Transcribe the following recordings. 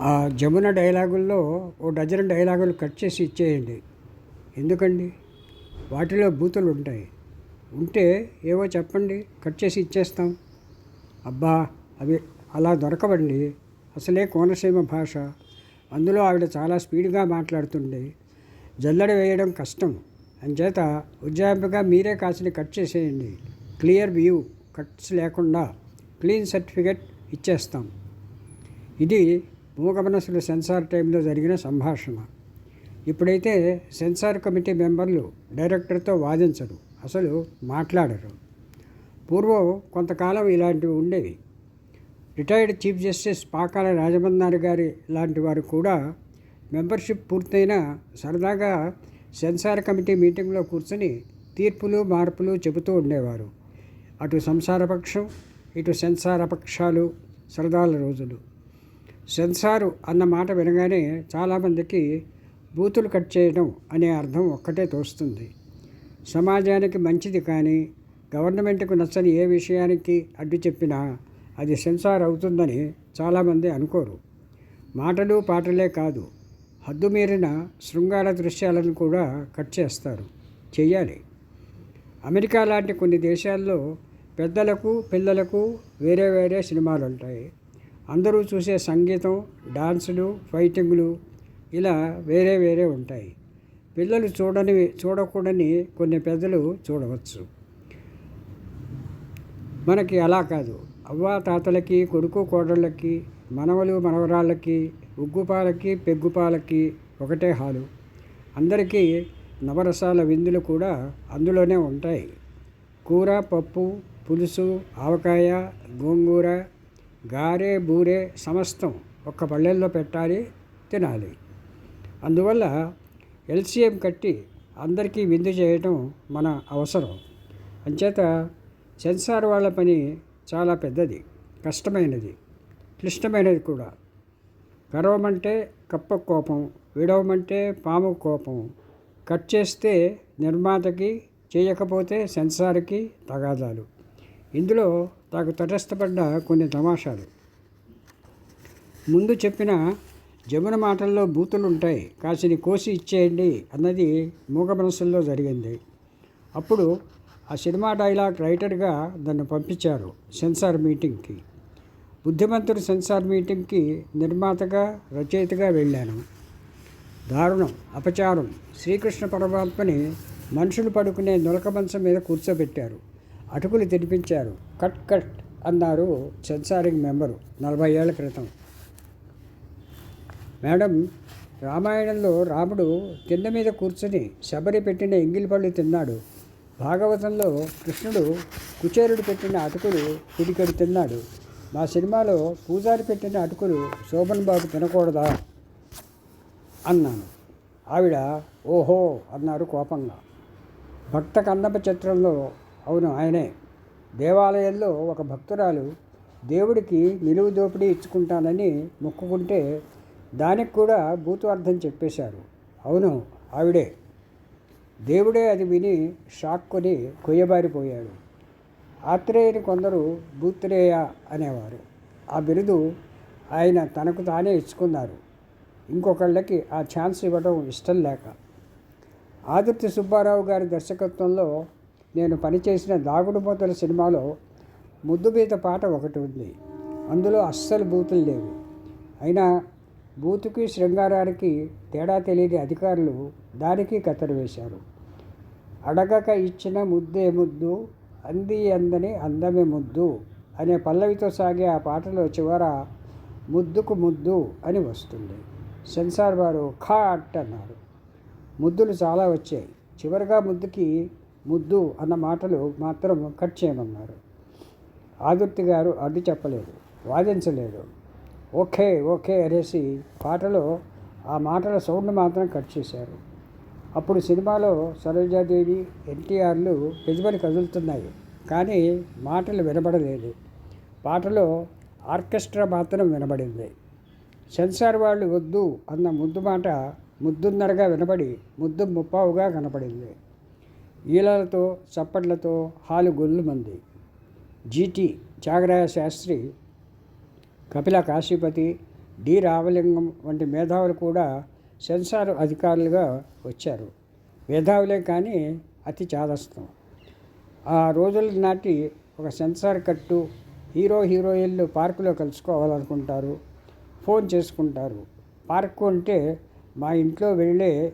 ఆ జమున డైలాగుల్లో ఓ డజన్ డైలాగులు కట్ చేసి ఇచ్చేయండి. ఎందుకండి? వాటిలో బూతులు ఉంటాయి. ఉంటే ఏవో చెప్పండి కట్ చేసి ఇచ్చేస్తాం. అబ్బా అవి అలా దొరకవండి. అసలే కోనసీమ భాష. అందులో ఆవిడ చాలా స్పీడ్గా మాట్లాడుతుంది జల్లడి వేయడం కష్టం. అంచేత ఉజ్జాయింపుగా మీరే కాసిన కట్ చేసేయండి. క్లియర్ వ్యూ కట్స్ లేకుండా క్లీన్ సర్టిఫికెట్ ఇచ్చేస్తాం. ఇది భూగమనసుల సెన్సార్ టైంలో జరిగిన సంభాషణ. ఇప్పుడైతే సెన్సార్ కమిటీ మెంబర్లు డైరెక్టర్తో వాదించరు అసలు మాట్లాడరు. పూర్వం కొంతకాలం ఇలాంటివి ఉండేవి. రిటైర్డ్ చీఫ్ జస్టిస్ పాకాల రాజమన్నారి గారి లాంటి వారు కూడా మెంబర్షిప్ పూర్తయిన సరదాగా సెన్సార్ కమిటీ మీటింగ్లో కూర్చొని తీర్పులు మార్పులు చెబుతూ ఉండేవారు. అటు సంసారపక్షం ఇటు సెన్సార పక్షాలు సరదాల రోజులు. సెన్సారు అన్న మాట వినగానే చాలామందికి బూతులు కట్ చేయడం అనే అర్థం ఒక్కటే తోస్తుంది. సమాజానికి మంచిది కానీ గవర్నమెంట్కు నచ్చని ఏ విషయానికి అడ్డు చెప్పినా అది సెన్సార్ అవుతుందని చాలామంది అనుకోరు. మాటలు పాటలే కాదు హద్దుమీరిన శృంగార దృశ్యాలను కూడా కట్ చేస్తారు చేయాలి అమెరికా లాంటి కొన్ని దేశాల్లో పెద్దలకు పిల్లలకు వేరే వేరే సినిమాలు ఉంటాయి అందరూ చూసే సంగీతం డాన్సులు ఫైటింగ్లు ఇలా వేరే వేరే ఉంటాయి. పిల్లలు చూడని చూడకూడని కొన్ని పెద్దలు చూడవచ్చు. మనకి అలా కాదు. అవ్వ తాతలకి కొడుకు కోడళ్ళకి మనవలు మనవరాళ్ళకి ఉగ్గుపాలకి పెగ్గుపాలకి ఒకటే హాలు. అందరికీ నవరసాల విందులు కూడా అందులోనే ఉంటాయి. కూర పప్పు పులుసు ఆవకాయ గోంగూర గారే బూరే సమస్తం ఒక్క పళ్ళెల్లో పెట్టాలి తినాలి. అందువల్ల ఎల్సిఎం కట్టి అందరికీ విందు చేయటం మన అవసరం. అంచేత సెన్సార్ వాళ్ళ పని చాలా పెద్దది కష్టమైనది క్లిష్టమైనది కూడా. కరవమంటే కప్ప కోపం విడవమంటే పాము కోపం. కట్ చేస్తే నిర్మాతకి చేయకపోతే సెన్సార్కి తగాదాలు. ఇందులో నాకు తటస్థపడ్డ కొన్ని తమాషాలు. ముందు చెప్పిన జమున మాటల్లో బూతులు ఉంటాయి కాసిని కోసి ఇచ్చేయండి అన్నది మూగ మనసుల్లో జరిగింది. అప్పుడు ఆ సినిమా డైలాగ్ రైటర్గా నన్ను పంపించారు సెన్సార్ మీటింగ్కి. బుద్ధిమంతుడు సెన్సార్ మీటింగ్కి నిర్మాతగా రచయితగా వెళ్ళాను. దారుణం అపచారం శ్రీకృష్ణ పరమాత్మని మనుషులు పడుకునే నులక మంచం మీద కూర్చోబెట్టారు. అటుకులు తినిపించారు. కట్ కట్ అన్నారు సెన్సారింగ్ మెంబరు నలభై ఏళ్ళ క్రితం. మేడం రామాయణంలో రాముడు కింద మీద కూర్చుని శబరి పెట్టిన ఎంగిలి పళ్ళు తిన్నాడు. భాగవతంలో కృష్ణుడు కుచేరుడు పెట్టిన అటుకులు పిడికడు తిన్నాడు. మా సినిమాలో పూజారి పెట్టిన అటుకులు శోభన్ బాబు తినకూడదా? అన్నాను. ఆవిడ ఓహో అన్నారు కోపంగా. భక్త కన్నప చిత్రంలో అవును ఆయనే. దేవాలయంలో ఒక భక్తురాలు దేవుడికి నిలువు దోపిడీ ఇచ్చుకుంటానని మొక్కుకుంటే దానికి కూడా భూతార్థం అర్థం చెప్పేశారు. అవును ఆవిడే. దేవుడే అది విని షాక్ కొని కొయ్యబారిపోయాడు. ఆత్రేయుని కొందరు భూత్రేయ అనేవారు. ఆ బిరుదు ఆయన తనకు తానే ఇచ్చుకున్నారు. ఇంకొకళ్ళకి ఆ ఛాన్స్ ఇవ్వడం ఇష్టం లేక. ఆదిత్య సుబ్బారావు గారి దర్శకత్వంలో నేను పనిచేసిన దాగుడు మూతల సినిమాలో ముద్దు మీద పాట ఒకటి ఉంది. అందులో అస్సలు బూతులు లేవు. అయినా బూతుకి శృంగారానికి తేడా తెలియని అధికారులు దానికి కత్తెర వేశారు. అడగక ఇచ్చిన ముద్దే ముద్దు అంది అందని అందమే ముద్దు అనే పల్లవితో సాగే ఆ పాటలో చివర ముద్దుకు ముద్దు అని వస్తుంది. సెన్సార్ వారు ఖాట్ అన్నారు. ముద్దులు చాలా వచ్చాయి. చివరిగా ముద్దుకి ముద్దు అన్న మాటలు మాత్రం కట్ చేయమన్నారు. ఆదుర్తి గారు అడ్డు చెప్పలేదు వాదించలేదు. ఓకే ఓకే అనేసి పాటలో ఆ మాటల సౌండ్ మాత్రం కట్ చేశారు. అప్పుడు సినిమాలో సరోజాదేవి ఎన్టీఆర్లు పెజబడి కదులుతున్నాయి కానీ మాటలు వినబడలేదు. పాటలో ఆర్కెస్ట్రా మాత్రం వినబడింది. సెన్సార్ వాళ్ళు వద్దు అన్న ముద్దు మాట ముద్దున్నరగా వినబడి ముద్దు ముప్పావుగా కనపడింది. ఈలలతో చప్పట్లతో హాలు గొల్లుమంది జీటీ త్యాగరాయ శాస్త్రి కపిల కాశీపతి డి. రావలింగం వంటి మేధావులు కూడా సెన్సార్ అధికారులుగా వచ్చారు. మేధావులే కానీ అతి చాదస్తం. ఆ రోజుల నాటి ఒక సెన్సార్ కట్టు హీరో హీరోయిన్లు పార్కులో కలుసుకోవాలనుకుంటారు. ఫోన్ చేసుకుంటారు. పార్కు అంటే మా ఇంట్లో వెళ్ళే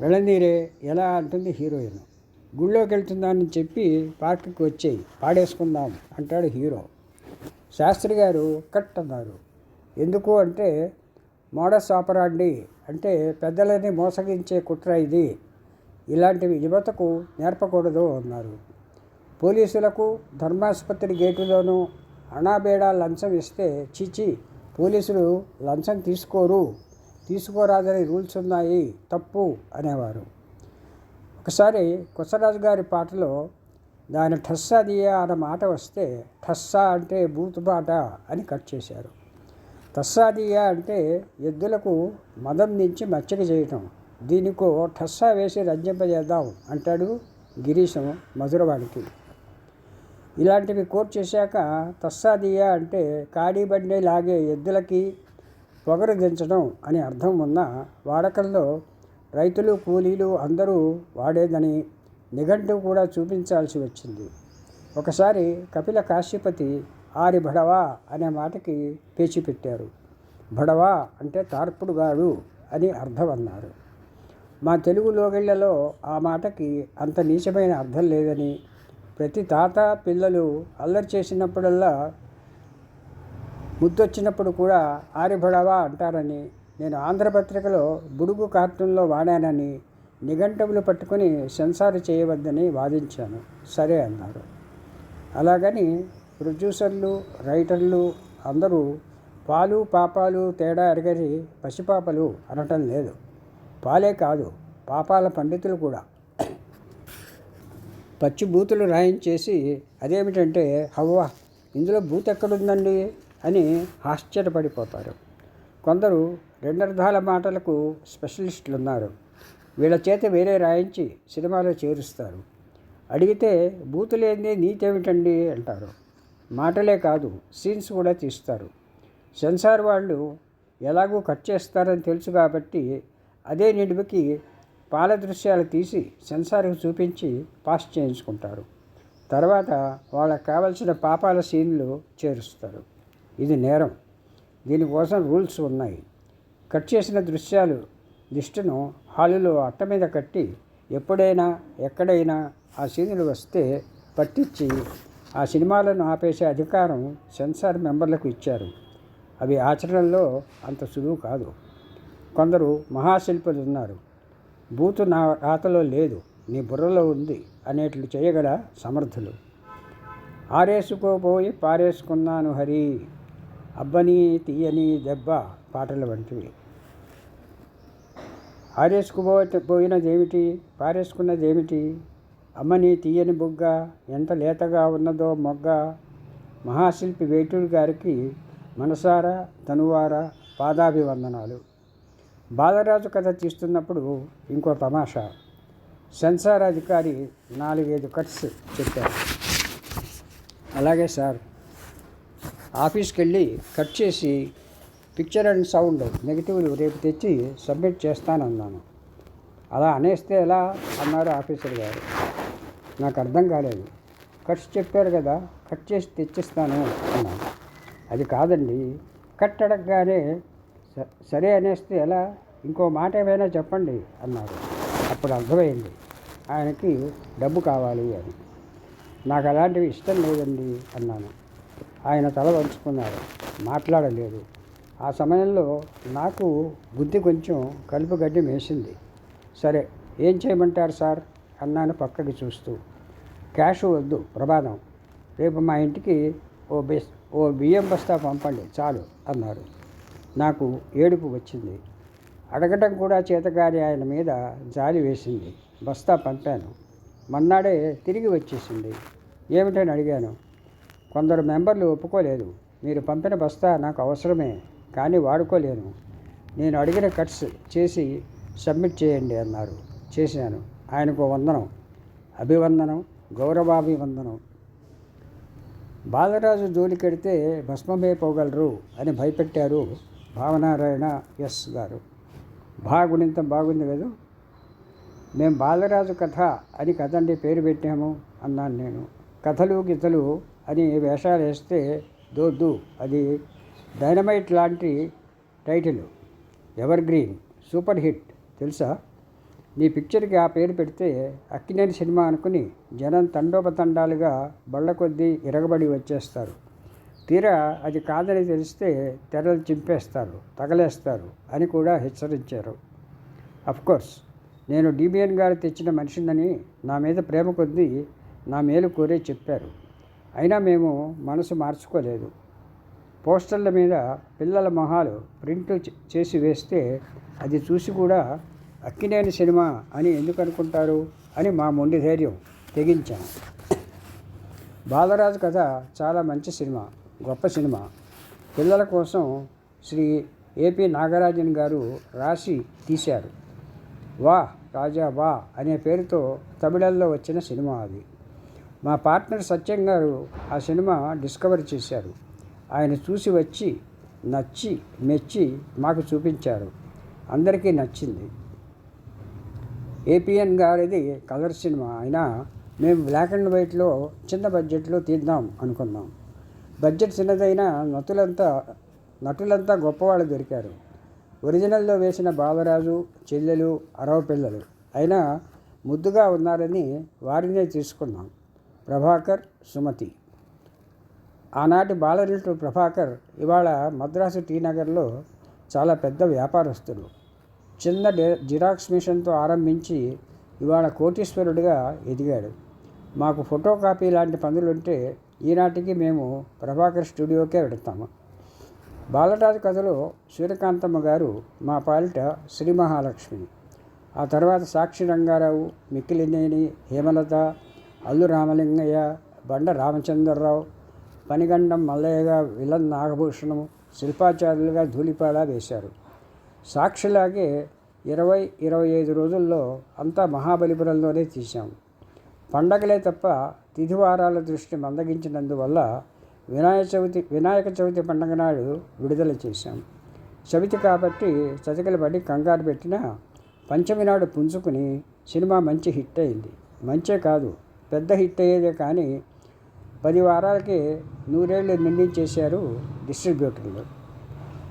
వెళ్ళనీరే ఎలా అంటుంది హీరోయిన్. గుళ్ళోకి వెళ్తుందని చెప్పి పార్క్కి వచ్చేయి పాడేసుకుందాం అంటాడు హీరో. శాస్త్రి గారు కట్ అన్నారు ఎందుకు అంటే మోడస్ ఆపరాండి అంటే పెద్దలని మోసగించే కుట్ర ఇది. ఇలాంటివి యువతకు నేర్పకూడదు అన్నారు. పోలీసులకు ధర్మాసుపత్రి గేటులోనూ అణాబేడా లంచం ఇస్తే చీచి పోలీసులు లంచం తీసుకోరు తీసుకోరాదని రూల్స్ ఉన్నాయి తప్పు అనేవారు. ఒకసారి కొసరాజు గారి పాటలో దాని ఠస్సా దియా అన్న మాట వస్తే ఠస్సా అంటే బూతుపాట అని కట్ చేశారు. తస్సాదియా అంటే ఎద్దులకు మదం నుంచి మచ్చక చేయటం. దీనికో ఠస్సా వేసి రంజింపజేద్దాం అంటాడు గిరీశం మధురవాడికి ఇలాంటివి కోట్ చేశాక తస్సాదియా అంటే కాడి బండి లాగే ఎద్దులకి పొగరు దించడం అని అర్థం ఉన్న వాడకంలో రైతులు కూలీలు అందరూ వాడేదని నిఘంటు కూడా చూపించాల్సి వచ్చింది. ఒకసారి కపిల కాశ్యపతి ఆరి భడవా అనే మాటకి పేచి పెట్టారు. భడవా అంటే తార్పుడుగాడు అని అర్థం అన్నారు. మా తెలుగు లోగిళ్ళలో ఆ మాటకి అంత నీచమైన అర్థం లేదని ప్రతి తాత పిల్లలు అల్లరి చేసినప్పుడల్లా ముద్దొచ్చినప్పుడు కూడా ఆరిభడవా అంటారని నేను ఆంధ్రపత్రికలో బుడుగు కార్టూన్లో వాడానని నిఘంటవులు పట్టుకుని సెన్సార్ చేయవద్దని వాదించాను. సరే అన్నారు. అలాగని ప్రొడ్యూసర్లు రైటర్లు అందరూ పాలు పాపాలు తేడా ఎరగని పసిపాపలు అనటం లేదు. పాలే కాదు పాపాల పండితులు కూడా. పచ్చి బూతులు రాయించేసి అదేమిటంటే హవ్వ ఇందులో బూత్ ఎక్కడుందండి అని ఆశ్చర్యపడిపోతారు. కొందరు రెండర్థాల మాటలకు స్పెషలిస్టులు ఉన్నారు వీళ్ళ చేత వేరే రాయించి సినిమాలో చేరుస్తారు. అడిగితే బూతులేంది నీతేమిటండి అంటారు. మాటలే కాదు సీన్స్ కూడా తీస్తారు. సెన్సార్ వాళ్ళు ఎలాగూ కట్ చేస్తారని తెలుసు కాబట్టి అదే నిడివికి పాల దృశ్యాలు తీసి సెన్సార్కి చూపించి పాస్ చేయించుకుంటారు. తర్వాత వాళ్ళకి కావలసిన పాపాల సీన్లు చేరుస్తారు. ఇది నేరం. దీనికోసం రూల్స్ ఉన్నాయి. కట్ చేసిన దృశ్యాలు లిస్టును హాలులో అట్ట మీద కట్టి ఎప్పుడైనా ఎక్కడైనా ఆ సీన్లు వస్తే పట్టించి ఆ సినిమాలను ఆపేసే అధికారం సెన్సార్ మెంబర్లకు ఇచ్చారు. అవి ఆచరణలో అంత సులువు కాదు. కొందరు మహాశిల్పులు ఉన్నారు. బూతు నా రాతలో లేదు నీ బుర్రలో ఉంది అనేట్లు చేయగల సమర్థులు. ఆరేసుకోపోయి పారేసుకున్నాను హరి. అబ్బని తీయని దెబ్బ పాటల వంటివి. ఆరేసుకుపో పోయినదేమిటి? పారేసుకున్నదేమిటి? అమ్మని తీయని బుగ్గ ఎంత లేతగా ఉన్నదో మొగ్గ. మహాశిల్పి వేటూరు గారికి మనసారా తనువారా పాదాభివందనాలు. బాలరాజు కథ తీస్తున్నప్పుడు ఇంకో తమాషా. సెన్సార్ అధికారి నాలుగైదు కట్స్ చెప్పారు. అలాగే సార్. ఆఫీస్కి వెళ్ళి కట్ చేసి పిక్చర్ అండ్ సౌండ్ నెగిటివ్లు రేపు తెచ్చి సబ్మిట్ చేస్తానన్నాను. అలా అనేస్తే ఎలా? అన్నారు ఆఫీసర్ గారు. నాకు అర్థం కాలేదు. కట్స్ చెప్పారు కదా కట్ చేసి తెచ్చిస్తాను అన్నాను. అది కాదండి కట్ అడగగానే "స- సరే అనేస్తే ఎలా? ఇంకో మాట ఏమైనా చెప్పండి అన్నారు. అప్పుడు అర్థమైంది ఆయనకి డబ్బు కావాలి అని. నాకు అలాంటివి ఇష్టం లేదండి అన్నాను. ఆయన తల వంచుకున్నారు మాట్లాడలేదు. ఆ సమయంలో నాకు బుద్ధి కొంచెం కలుపు గడ్డి మేసింది. సరే ఏం చేయమంటారు సార్? అన్నాను పక్కకి చూస్తూ. క్యాష్ వద్దు ప్రమాదం. రేపు మా ఇంటికి ఓ బెస్ ఓ బియ్యం బస్తా పంపండి చాలు అన్నారు. నాకు ఏడుపు వచ్చింది. అడగటం కూడా చేతగారి ఆయన మీద జాలి వేసింది. బస్తా పంపాను. మన్నాడే తిరిగి వచ్చేసింది. ఏమిటని అడిగాను. కొందరు మెంబర్లు ఒప్పుకోలేదు. మీరు పంపిన బస్తా నాకు అవసరమే కానీ వాడుకోలేను నేను అడిగిన కట్స్ చేసి సబ్మిట్ చేయండి అన్నారు. చేశాను. ఆయనకు వందనం. అభివందనం గౌరవాభివందనం. బాలరాజు జోలికెడితే భస్మమైపోగలరు అని భయపెట్టారు భావనారాయణ ఎస్ గారు. బాగునింత బాగుంది కదా? మేము బాలరాజు కథ అని కథండి పేరు పెట్టాము అన్నాను నేను. కథలు గీతలు అని వేషాలు వేస్తే దొద్దు. అది డైనమైట్ లాంటి title. Ever green. Super hit. తెలుసా? నీ పిక్చర్కి ఆ పేరు పెడితే అక్కినేని సినిమా అనుకుని జనం తండోపతండాలుగా బళ్ళ కొద్దీ ఇరగబడి వచ్చేస్తారు. తీరా అది కాదని తెలిస్తే తెరలు చింపేస్తారు తగలేస్తారు అని కూడా హెచ్చరించారు. కోర్స్ నేను డిబిఎన్ గారు తెచ్చిన మనిషినని నా మీద ప్రేమ కొద్దీ నా మేలు కోరే చెప్పారు. అయినా మేము మనసు మార్చుకోలేదు. పోస్టర్ల మీద పిల్లల మొహాలు ప్రింట్ చేసి వేస్తే అది చూసి కూడా అక్కినేని సినిమా అని ఎందుకు అనుకుంటారు అని మా మొండి ధైర్యం తెగించాం బాలరాజు కథ చాలా మంచి సినిమా గొప్ప సినిమా. పిల్లల కోసం శ్రీ ఏపీ నాగరాజన్ గారు రాసి తీశారు. వా రాజా వా అనే పేరుతో తమిళంలో వచ్చిన సినిమా అది. మా పార్ట్నర్ సత్యం గారు ఆ సినిమా డిస్కవర్ చేశారు. ఆయన చూసి వచ్చి నచ్చి మెచ్చి మాకు చూపించారు. అందరికీ నచ్చింది. ఏపీఎన్ గారిది కలర్ సినిమా. అయినా మేము బ్లాక్ అండ్ వైట్లో చిన్న బడ్జెట్లో తీద్దాం అనుకున్నాం. బడ్జెట్ చిన్నదైనా నటులంతా నటులంతా గొప్పవాళ్ళు దొరికారు. ఒరిజినల్లో వేసిన బాలరాజు చెల్లెలు అరవ పిల్లలు. అయినా ముద్దుగా ఉన్నారని వారినే తీసుకున్నాం. ప్రభాకర్ సుమతి. ఆనాటి బాలరిటు ప్రభాకర్ ఇవాళ మద్రాసు టీ నగర్లో చాలా పెద్ద వ్యాపారస్తుడు చిన్న జిరాక్స్ మిషన్తో ఆరంభించి ఇవాళ కోటీశ్వరుడిగా ఎదిగాడు. మాకు ఫోటో కాపీ లాంటి పనులుంటే ఈనాటికి మేము ప్రభాకర్ స్టూడియోకే వెడతాము బాలరాజు కథలో సూర్యకాంతమ్మ గారు మా పాలిట శ్రీ మహాలక్ష్మి. ఆ తర్వాత సాక్షి రంగారావు మిక్కిలినేని హేమలత అల్లు రామలింగయ్య బండ రామచంద్రరావు పనిగండం మల్లయ్యగా విలన్ నాగభూషణం శిల్పాచార్యులుగా ధూళిపాడ వేశారు. సాక్షిలాగే ఇరవై ఇరవై ఐదు రోజుల్లో అంతా మహాబలిపురంలోనే తీశాం. పండగలే తప్ప తిథివారాల దృష్టి మందగించినందువల్ల వినాయక చవితి వినాయక చవితి పండగ నాడు విడుదల చేశాం. చవితి కాబట్టి చతికలు పడి కంగారు పెట్టిన పంచమి నాడు పుంజుకుని సినిమా మంచి హిట్ అయింది. మంచే కాదు పెద్ద హిట్ అయ్యేదే కానీ పది వారాలకి నూరేళ్ళు నిండించేశారు డిస్ట్రిబ్యూటర్లు.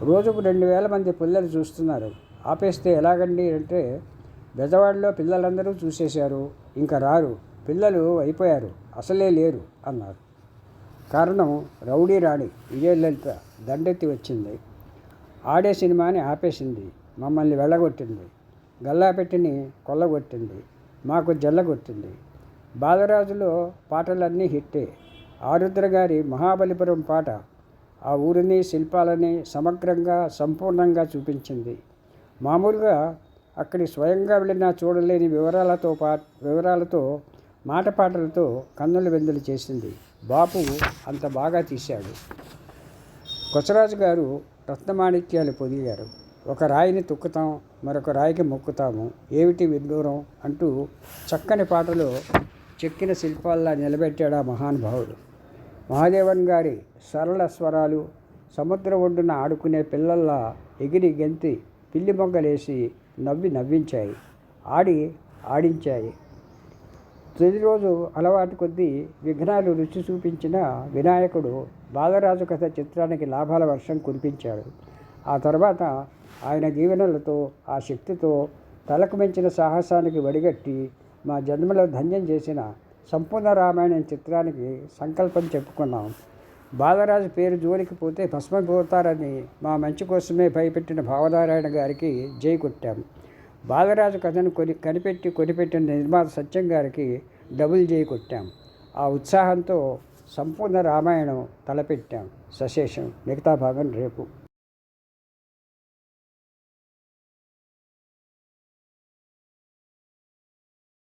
రోజుకు రెండు వేల మంది పిల్లలు చూస్తున్నారు. ఆపేస్తే ఎలాగండి అంటే బెజవాడలో పిల్లలందరూ చూసేశారు. ఇంకా రారు. పిల్లలు అయిపోయారు. అసలే లేరు అన్నారు. కారణం రౌడీ రాణి విజయలలిత దండెత్తి వచ్చింది. ఆడే సినిమాని ఆపేసింది. మమ్మల్ని వెళ్ళగొట్టింది. గల్లాపెట్టిని కొల్లగొట్టింది. మాకు జల్లగొట్టింది. బాలరాజులో పాటలన్నీ హిట్టే. ఆరుద్ర గారి మహాబలిపురం పాట ఆ ఊరిని శిల్పాలని సమగ్రంగా సంపూర్ణంగా చూపించింది. మామూలుగా అక్కడి స్వయంగా వెళ్ళినా చూడలేని వివరాలతో పా వివరాలతో మాట పాటలతో కన్నుల వెందులు చేసింది. బాపు అంత బాగా తీశాడు. కొసరాజు గారు రత్నమాణిక్యాలు పొదిగారు ఒక రాయిని తొక్కుతాం మరొక రాయికి మొక్కుతాము. ఏమిటి విడ్డూరం అంటూ చక్కని పాటలో చెక్కిన శిల్పాల్లా నిలబెట్టాడు ఆ మహానుభావుడు. మహాదేవన్ గారి సరళ స్వరాలు సముద్ర ఒడ్డున ఆడుకునే పిల్లల్లా ఎగిరి గెంతి పిల్లి మొగ్గలేసి నవ్వి నవ్వించాయి. ఆడి ఆడించాయి. తొలి రోజు అలవాటు కొద్దీ విఘ్నాలు రుచి చూపించిన వినాయకుడు బాలరాజు కథ చిత్రానికి లాభాల వర్షం కురిపించాడు. ఆ తర్వాత ఆయన దీవెనలతో ఆ శక్తితో తలకు మించిన సాహసానికి వడిగట్టి మా జన్మలో ధన్యం చేసిన సంపూర్ణ రామాయణం చిత్రానికి సంకల్పం చెప్పుకున్నాం. బాలరాజు పేరు జోలికి పోతే భస్మపోతారని మా మంచి కోసమే భయపెట్టిన భావనారాయణ గారికి జై కొట్టాం. బాలరాజు కథను కొని కనిపెట్టి కొనిపెట్టిన నిర్మాత సత్యం గారికి డబుల్ జై కొట్టాం. ఆ ఉత్సాహంతో సంపూర్ణ రామాయణం తలపెట్టాం. సశేషం మిగతా భాగం రేపు.